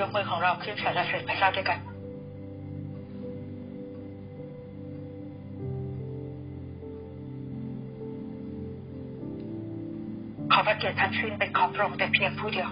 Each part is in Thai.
ยกมือของเราขึ้นสรรเสริญพระเจ้าด้วยกันขอพระเกียรติทั้งสิ้นเป็นของพระองค์แต่เพียงผู้เดียว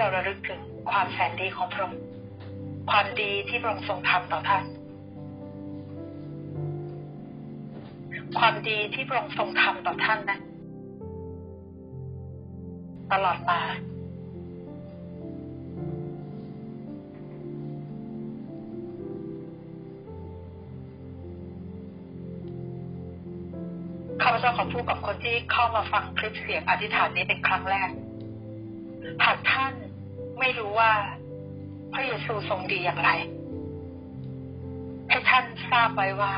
เราระลึกถึงความแสนดีของพระองค์ความดีที่พระองค์ทรงทำต่อท่าน ความดีที่พระองค์ทรงทำต่อท่านนั้นตลอดมาข้าพเจ้าขอพูดกับคนที่เข้ามาฟังคลิปเสียงอธิษฐานนี้เป็นครั้งแรก หากท่าน ไม่รู้ว่าพระเยซูทรงดีอย่างไรให้ท่านทราบไว้ว่า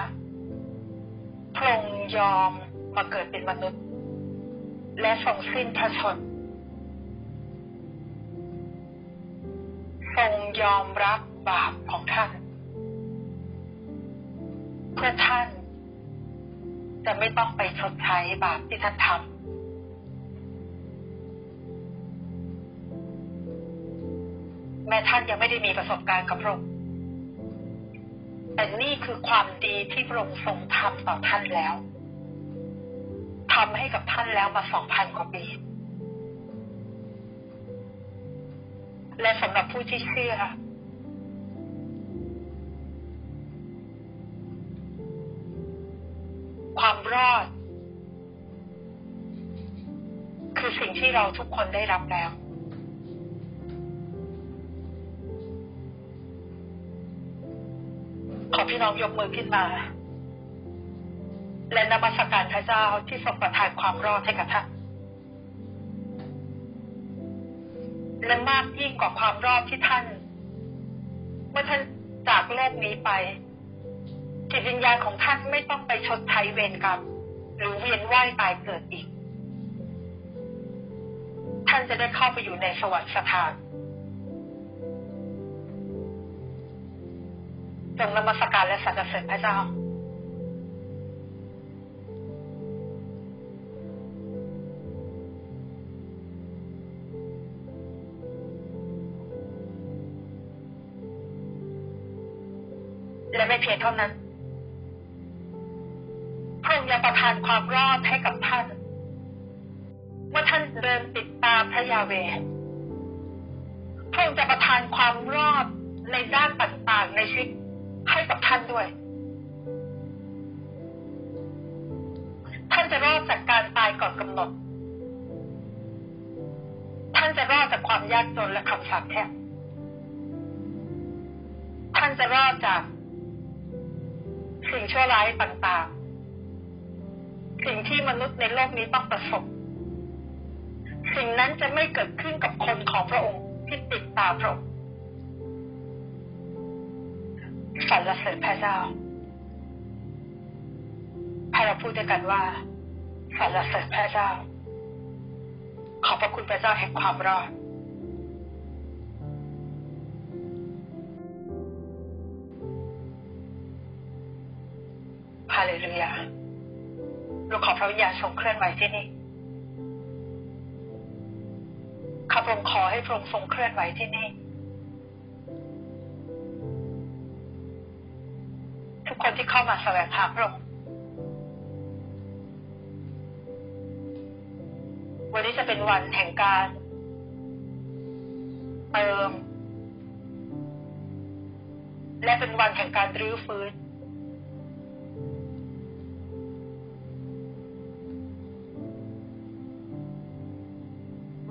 พระองค์ยอมมาเกิดเป็นมนุษย์ และทรงสิ้นพระชนทรงยอมรับบาปของท่าน เพื่อท่านจะไม่ต้องไปชดใช้บาปที่ท่านทำ แม้ท่านยังไม่ได้มีประสบการณ์กับพระองค์แต่นี่คือความดีที่พระองค์ทรงทำต่อท่านแล้วทำให้กับท่านแล้วมาสองพันกว่าปีและสำหรับผู้ที่เชื่อ ความรอด คือสิ่งที่เราทุกคนได้รับแล้ว น้องยกมือขึ้นมา และนมัสการพระเจ้าที่ทรงประทานความรอดให้กับท่านและมากยิ่งกว่าความรอดที่ท่าน เมื่อท่านจากโลกนี้ไปจิตวิญญาณของท่านไม่ต้องไปชดใช้เวรกรรมหรือเวียนว่ายตายเกิดอีก ท่านจะได้เข้าไปอยู่ในสวรรค์สถาน จงนมัสการและสรรเสริญพระเจ้า และไม่เพียงเท่านั้น พระองค์ยังประทานความรอดให้กับท่านเมื่อท่านเดินติดตามพระยาเวพระองค์จะประทานความรอดในด้านต่างๆในชีวิต กับท่านด้วย ท่านจะรอดจากการตายก่อนกำหนด ท่านจะรอดจากความยากจนและคำสาปแช่งท่านจะรอดจากสิ่งชั่วร้ายต่างๆ สิ่งที่มนุษย์ในโลกนี้ต้องประสบ สิ่งนั้นจะไม่เกิดขึ้นกับคนของพระองค์ที่ติดตามพระองค์ สรรเสริญพระเจ้าให้เราพูดด้วยกันว่าสรรเสริญพระเจ้า ขอบพระคุณพระเจ้าแห่งความรอดฮาเลลูยาลูกขอพระวิญญาณทรงเคลื่อนไหวที่นี่ข้าพระองค์ขอให้พระองค์ทรงเคลื่อนไหวที่นี่ ทุกคนที่เข้ามาแสวงหาพระองค์วันนี้จะเป็นวันแห่งการเติม และเป็นวันแห่งการรื้อฟื้น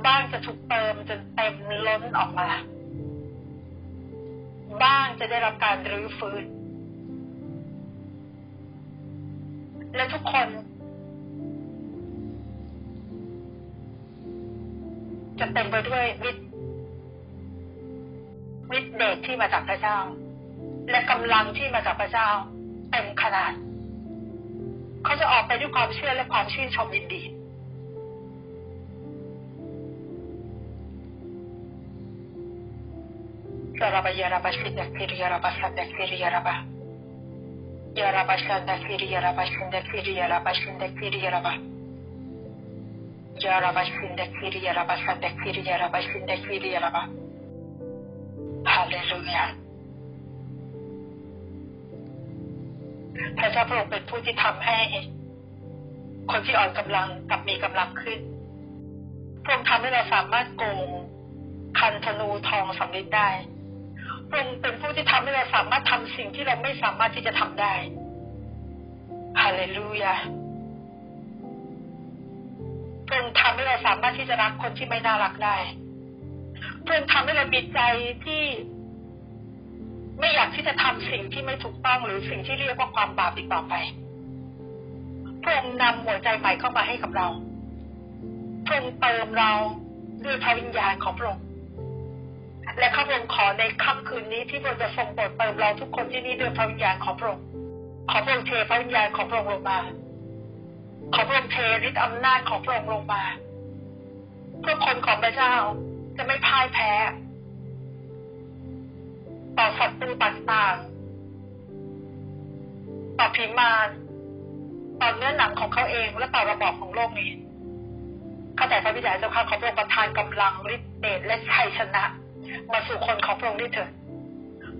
บ้างจะถูกเติมจนเต็มล้นออกมา บ้างจะได้รับการรื้อฟื้น และทุกคน จะเต็มไปด้วยฤทธิ์ฤทธิ์เดชที่มาจากพระเจ้า และกำลังที่มาจากพระเจ้าเต็มขนาด เขาจะออกไปด้วยความเชื่อและความชื่นชมยินดียาราบายาราบาชิเดฟิริยาราบาสันเราพยายามเดฟิริยาราบาชินเราราบายาราบายาราบาชินเดฟิริยาราบา สันเดฟิริยาราบาชินเดฟิริยาราบาฮาเลลูยาพระเจ้าพระองค์เป็นผู้ที่ทำให้ คนที่อ่อนกำลังกลับมีกำลังขึ้น พระองค์ทำให้เราสามารถโกงคันธนูทองสำลิดได้ พระองค์เป็นผู้ที่ทำให้เราสามารถทำสิ่งที่เราไม่สามารถที่จะทำได้ฮาเลลูยาพระองค์ทำให้เราสามารถที่จะรักคนที่ไม่น่ารักได้พระองค์ทำให้เรามีใจที่ไม่อยากที่จะทำสิ่งที่ไม่ถูกต้องหรือสิ่งที่เรียกว่าความบาปอีกต่อไปพระองค์นำหัวใจใหม่เข้ามาให้กับเราพระองค์เติมเราด้วยพระวิญญาณของพระองค์ และข้าพระองค์ขอในค่ำคืนนี้ที่พระองค์จะทรงโปรดเติมเราทุกคนที่นี่ด้วยพระวิญญาณของพระองค์ขอพระองค์เทพระวิญญาณของพระองค์ลงมา ขอพระองค์เทฤทธิ์อำนาจของพระองค์ลงมาเพื่อคนของพระเจ้าจะไม่พ่ายแพ้ ต่อศัตรูต่างๆต่อผีมารต่อเนื้อหนังของเขาเองและต่อระบอบของโลกนี้ข้าแต่พระบิดาเจ้าข้าขอพระองค์ประทานกำลังฤทธิ์เดชและชัยชนะ มาสู่คนของพระองค์ด้วยเถิด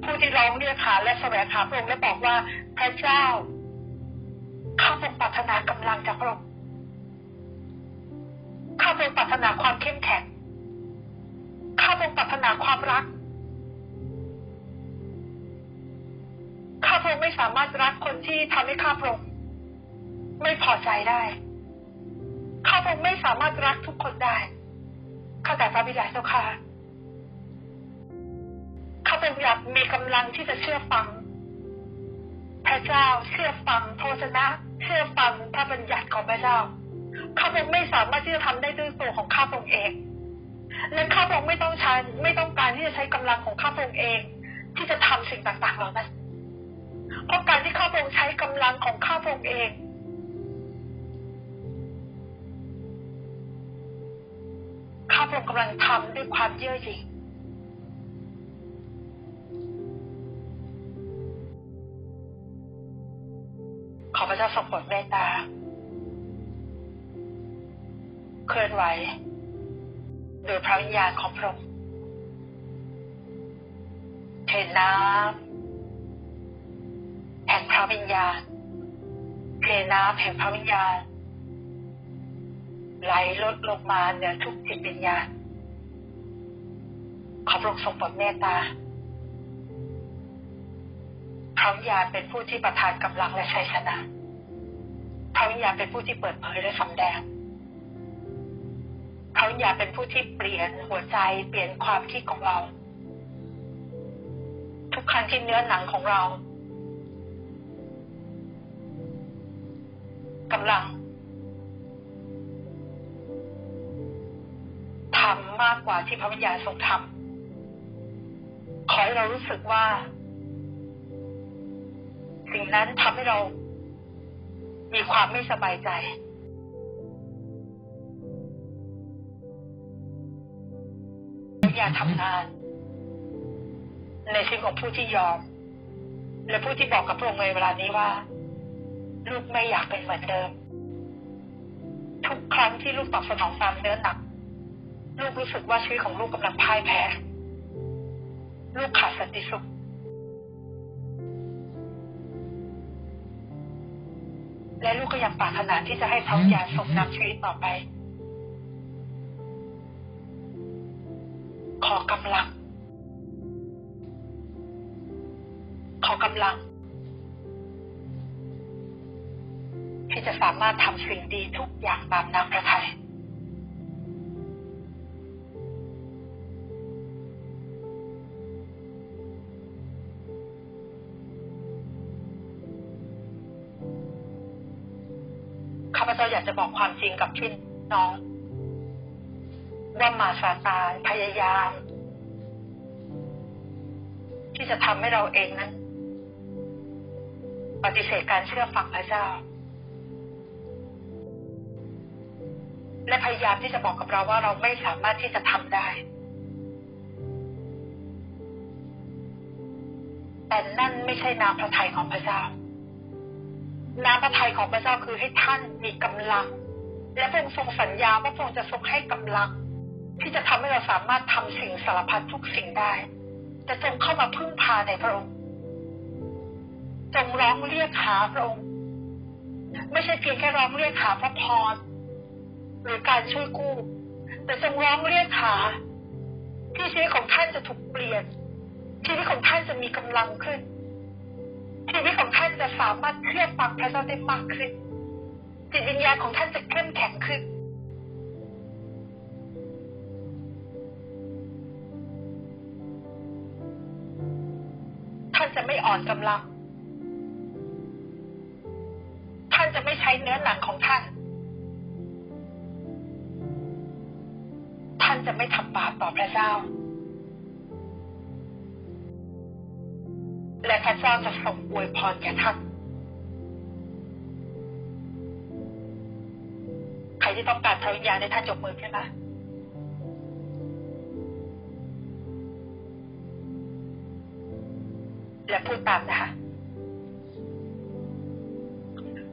ผู้ที่ร้องเรียกหาและแสวงหาพระองค์และบอกว่าพระเจ้าข้าพรงปรารถนากำลังจากพระองค์ข้าพรงปรารถนาความเข้มแข็งข้าพรงปรารถนาความรักข้าพระองค์ไม่สามารถรักคนที่ทำให้ข้าพระองค์ไม่พอใจได้ข้าพระองค์ไม่สามารถรักทุกคนได้ข้าแต่พระบิดาเจ้าค่ะข้าพระ อยากมีกำลังที่จะเชื่อฟัง พระเจ้าเชื่อฟังโทษนะ เชื่อฟังพระบัญญัติของพระเจ้าข้าพองไม่สามารถที่จะทำได้ด้วยตัวของข้าพองเอง และข้าพองไม่ต้องใช้ไม่ต้องการที่จะใช้กำลังของข้าพองเอง ที่จะทำสิ่งต่างๆเหล่านั้นเพราะการที่ข้าพองใช้กำลังของข้าพองเองข้าพองค์กำลังทำด้วยความเยื่อหยิ่ง ขอพระเจ้าทรงโปรดเมตตา เคลื่อนไหวโดยพระวิญญาณของพระองค์เทน้ำแห่งพระวิญญาณเทน้ำแห่งพระวิญญาณไหลลดลงมาเหนือทุกจิตวิญญาณขอพระองค์ทรงโปรดเมตตาพระวิญญาณเป็นผู้ที่ประทานกำลังและชัยชนะ พระวิญญาณเป็นผู้ที่เปิดเผยและสำแดงพระวิญญาณเป็นผู้ที่เปลี่ยนหัวใจ เปลี่ยนความคิดของเรา ทุกครั้งที่เนื้อหนังของเรากำลังทำมากกว่าที่พระวิญญาณทรงทำขอให้เรารู้สึกว่า สิ่งนั้นทำให้เรา มีความไม่สบายใจอย่าทำงาน ในชีวิตของผู้ที่ยอม และผู้ที่บอกกับพระองค์ในเวลานี้ว่า ลูกไม่อยากเป็นเหมือนเดิม ทุกครั้งที่ลูกตอบสนองตามเนื้อหนัก ลูกรู้สึกว่าชีวิตของลูกกำลังพ่ายแพ้ ลูกขาดสันติสุข และลูกก็ยังปรารถนาที่จะให้เขาอย่าณทรงนำชีวิตต่อไป ขอกำลัง ขอกำลัง ที่จะสามารถทำสิ่งดีทุกอย่างตามน้ำพระทัย ข้าพเจ้าอยากจะบอกความจริงกับพี่น้อง ว่ามาซาตานพยายาม ที่จะทำให้เราเองนั้น ปฏิเสธการเชื่อฟังพระเจ้า และพยายามที่จะบอกกับเราว่าเราไม่สามารถที่จะทำได้แต่นั่นไม่ใช่น้ำพระทัยของพระเจ้า น้ำพระทัยของพระเจ้าคือให้ท่านมีกำลัง และพระองค์ทรงสัญญาว่าพระองค์จะทรงให้กำลัง ที่จะทำให้เราสามารถทำสิ่งสารพัดทุกสิ่งได้จะทรงเข้ามาพึ่งพาในพระองค์จงร้องเรียกหาพระองค์ไม่ใช่เพียงแค่ร้องเรียกหาพระพรหรือการช่วยกู้ แต่จงร้องเรียกหาที่ชีวิตของท่านจะถูกเปลี่ยนชีวิตของท่านจะมีกำลังขึ้น ชีวิตของท่านจะสามารถเชื่อฟังพระเจ้าได้มากขึ้น จิตวิญญาณของท่านจะเข้มแข็งขึ้นท่านจะไม่อ่อนกำลัง ท่านจะไม่ใช้เนื้อหนังของท่าน ท่านจะไม่ทำบาปต่อพระเจ้า พระเจ้าจะทรงอวยพรแก่ท่าน ใครที่ต้องการพระวิญญาณในท่านยกมือขึ้นมาและพูดตามนะคะ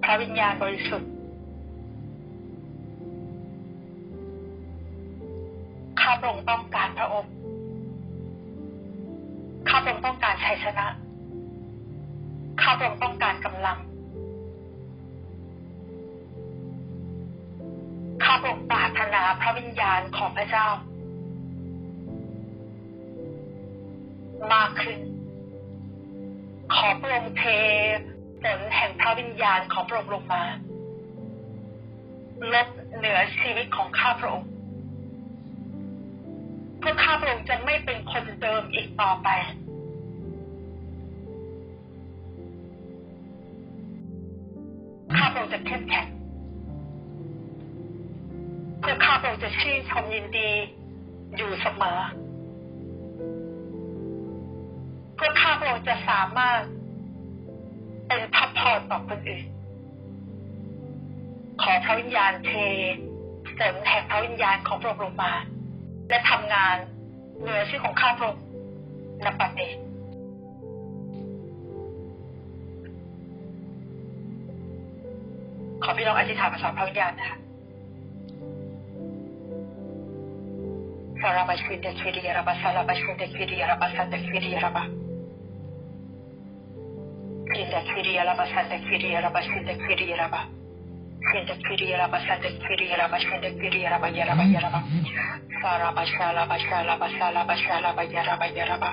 พระวิญญาณบริสุทธิ์ข้าพระองค์ต้องการพระองค์ ค์ต้องการกำข้าพระองค์ปรารถนาพระวิญญาณของพระเจ้า มากขึ้น ขอพระองค์เทฝนแห่งพระวิญญาณของพระองค์ลงมาลดเหนือชีวิตของข้าพระองค์เพื่อข้าพระองค์จะไม่เป็นคนเดิมอีกต่อไป จะเข้มแข็งเพื่อข้าพระองค์จะชื่นชมยินดีอยู่เสมอ เพื่อข้าพระองค์จะสามารถเป็นพับพรต่อคนอื่น ขอพระวิญญาณเทฝนแห่งพระวิญญาณของพระองค์ลงมา และทำงานเหนือชื่อของข้าพระองค์ณปัจจุบั ขอพี่น้องอธิษฐานภาษาพระวิญญาณนะคะสารบัชวินเดคิริยาบาสารบัชวินเดคิริยาบาสันเดคิริยาบาคินเดคิริยาบาสันเดคิริยาบาสินเดคิริยาบาคินเดคิริยาบาสันเดคิริยาบาสินเดคิริยาบายาบายาบาสารบัชาลาบัชาลาบัชาลาบัชาลาบายาบายาบา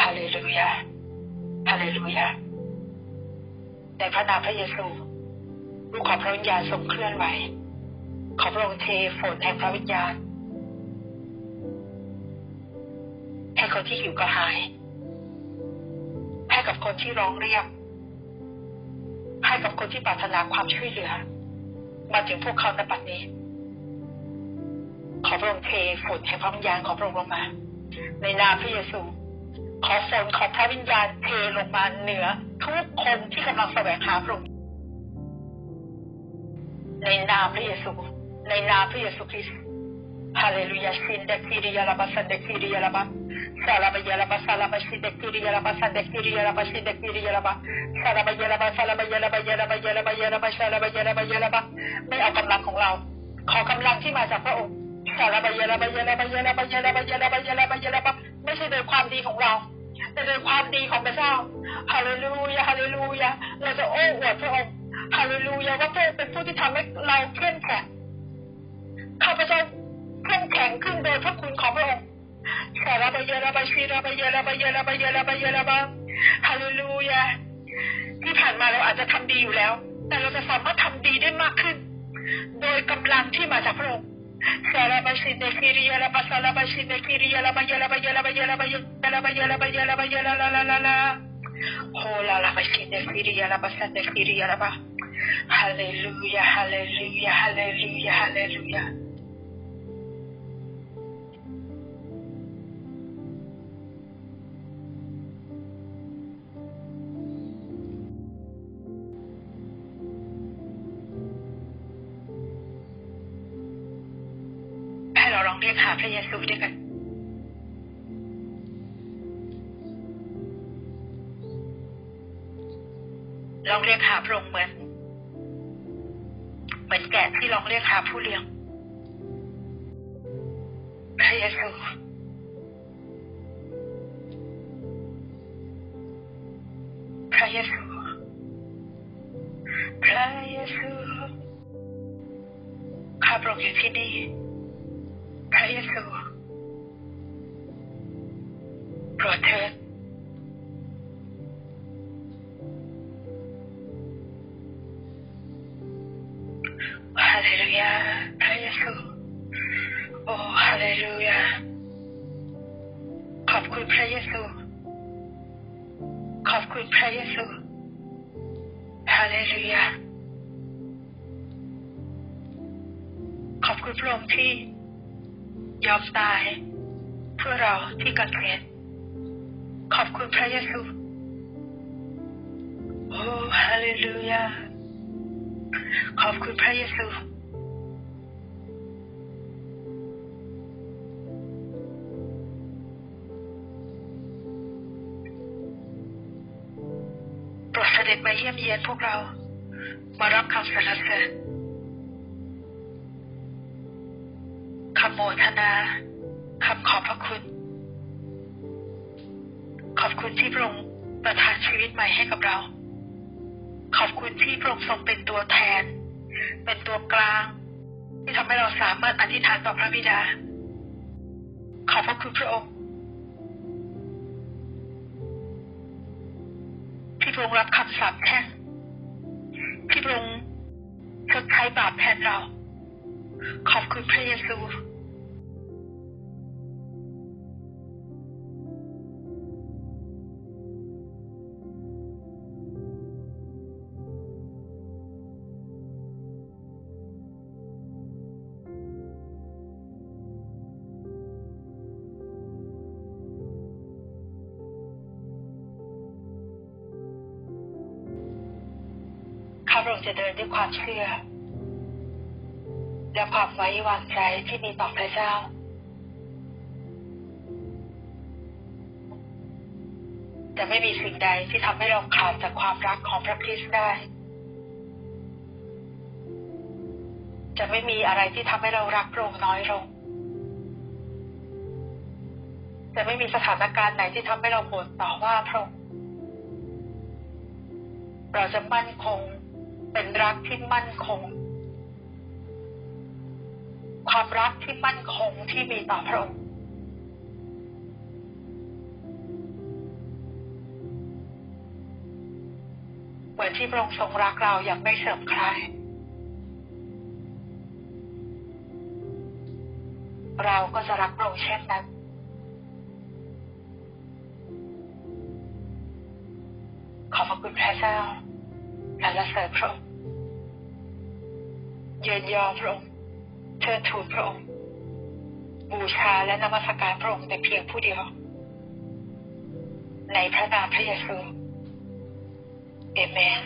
ฮาเลลูยาฮาเลลูยาในพระนามพระเยซู ลูขอพระวิญญาณทรงเคลื่อนไหว ขอพระองค์เทฝนแห่งพระวิญญาณให้คนที่หิวกระหาย ให้กับคนที่ร้องเรียก ให้กับคนที่ปรารถนาความช่วยเหลือ มาถึงพวกเขาในปัจจุบันนี้ ขอพระองค์เทฝนแห่งพระวิญญาณของพระองค์ลงมา ในนามพระเยซูขอฝนของพระวิญญาณเทลงมาเหนือทุกคนที่กำลังแสวงหาพระองค์ ในนามพระเยซู ในนามพระเยซูคริสต์ฮาเลลูยาชินเดคิริยาลาบาสันเดคิริยาลาบาซาลาบายาลาบาซาลาบาชินเดคิริยาลาบาสันเดคิริยาลาบาชินเดคิริยาลาบาซาลาบายาลาบาซาลาบายาลาบายาลาบายาลาบายาลาบาซาลาบายาลาบายาลาบาไม่เอากำลังของเรา ขอกำลังที่มาจากพระองค์ซาลาบายาลาบายาลาบายาลาบายาลาบายาลาบายาลาบายาลาบาไม่ใช่โดยความดีของเราแต่โดยความดีของพระเจ้าฮาเลลูยาฮาเลลูยาเราจะโอ้อวดพระองค์ ฮาเลลูยาว่าพระองค์เป็นผู้ที่ทำให้เราเข้มแข็งข้าพเจ้าเข้มแข็งขึ้นโดยพระคุณของพระองค์แสารบเยละบชีละบเยละบเยละบเยละบเยละบฮาเลลูยาที่ผ่านมาเราอาจจะทำดีอยู่แล้ว แต่เราจะสามารถทำดีได้มากขึ้น โดยกำลังที่มาจากพระองค์ซาลาบาชินเดคิริยาลาบาซาลาบาชินเดคิริยาลาบายาลาบายาลาบายาลาบายาลาบายาลาบายาลาบายาลาลาลาลาโฮลาลาบาชินเดคิริยาลาบาซันเดคิริยาลาบา Hallelujah, hallelujah, hallelujah, hallelujah. Hãy lọ lòng riêng hạ Phe Giê-xu đi cả ลองเรียกหาพระองค์เหมือน มือนแกะที่ลองเรียกหาผู้เลี้ยง เลลูยาพระเยซู โอ้ฮาเลลูยา ขอบคุณพระเยซู ขอบคุณพระเยซู ฮาเลลูยา ขอบคุณพระองค์ที่ ยอมตาย เพื่อเราที่กังเขนขอบคุณพระเยซู โอ้ฮาเลลูยาขอบคุณพระเยซู ดเสด็จมาเยี่ยมเยียนพวกเรา มารับคำสรรเสริญคำโมทนาคำขอบพระคุณ ขอบคุณที่พระองค์ประทานชีวิตใหม่ให้กับเรา ขอบคุณที่พระองค์ทรงเป็นตัวแทน เป็นตัวกลาง ที่ทำให้เราสามารถอธิษฐานต่อพระบิดา ขอบพระคุณพระองค์ พระองค์รับคำสาปแช่งที่พระองค์ชดใช้บาปแทนเรา ขอบคุณพระเยซู เดินด้วยความเชื่อ และความไว้วางใจที่มีต่อพระเจ้าจะไม่มีสิ่งใดที่ทำให้เราขาดจากความรักของพระคริสต์ได้ จะไม่มีอะไรที่ทำให้เรารักพรงน้อยลง จะไม่มีสถานการณ์ไหนที่ทำให้เราบ่นต่อว่าพระองค์เราจะมั่นคง เป็นรักที่มั่นคง ความรักที่มั่นคงที่มีต่อพระองค์เหมือนที่พระองค์ทรงรักเราอย่างไม่เสื่อมคลายเราก็จะรักพระองค์เช่นนั้นขอบพระคุณพระเจ้าสรรเสริญพระองค์ เยินยอพระองค์เชิญทูลพระองค์ บูชาและนมัสการพระองค์แต่เพียงผู้เดียว ในพระนามพระเยซูเอเมน